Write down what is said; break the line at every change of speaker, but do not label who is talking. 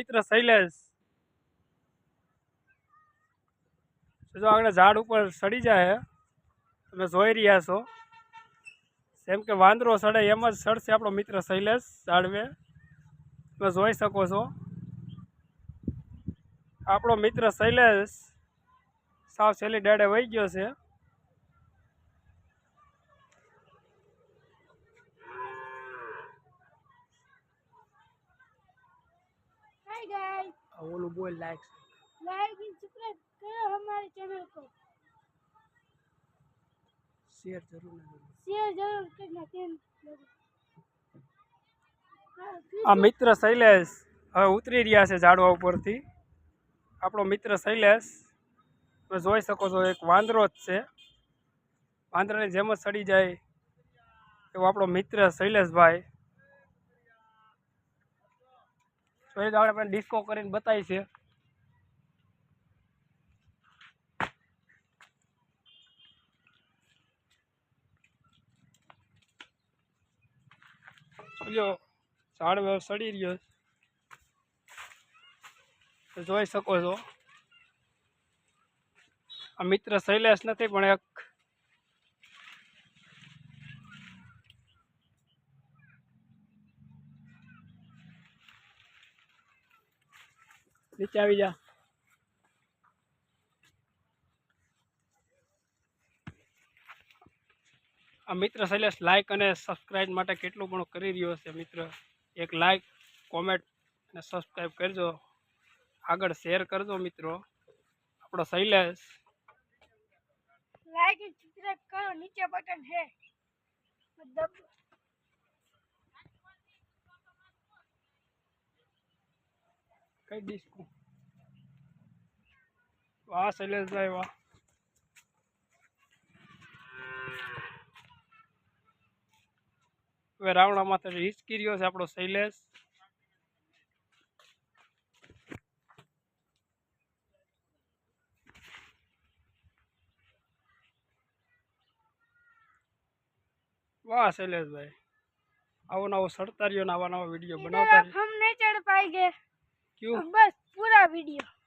મિત્ર શૈલેષ. જો આગળ ઝાડ ઉપર સડી જાય, તમે જોઈ રહ્યા છો. જેમ કે વાંદરો સડે એમ જ સડશે આપણો મિત્ર શૈલેષ ઝાડવે. તમે જોઈ શકો છો. આપણો મિત્ર શૈલેષ સાવ છેલ્લી ડાડે વહી ગયો છે. ઓલું બોલ લાઈક
लाइक एंड सब्सक्राइब करो हमारे चैनल को
શેર જરૂર
शेयर जरूर करना तीन लोगों हाँ, फिर
આ મિત્ર શૈલેષ હવે ઉતરી રહ્યા છે ઝાડવા ઉપરથી આપણો મિત્ર શૈલેષ તમે જોઈ શકો છો એક વાંદરો જ છે વાંદરાની જેમ જ સડી જાય એવો આપણો મિત્ર શૈલેષભાઈ તો આપણે આપણે ડિસ્કો કરીને બતાવી છે. જો સડી રહ્યો જોઈ શકો છો. આ મિત્ર શૈલેષ નથી, પણ એક નીચે આવી જા. આ મિત્ર શૈલેષ લાઇક અને સબસ્ક્રાઇબ માટે કેટલું પણ કરી રહ્યો છે મિત્ર. એક લાઇક કોમેન્ટ અને સબસ્ક્રાઇબ કરજો. આગળ શેર કરજો મિત્રો. આપણો શૈલેષ.
લાઇક કરો, નીચે બટન છે
કઈ ડિસ્કો વાહ શૈલેષભાઈ વાહ. હવે રાવણા તો હિચકી રહ્યો છે આપણો શૈલેષ. વાહ શૈલેષભાઈ. આવો નવો સડતા રહ્યો આવા નવા વીડિયો બનાવતા
અમને
ચડપાઈ
ગયા. બસ પૂરા વીડિયો.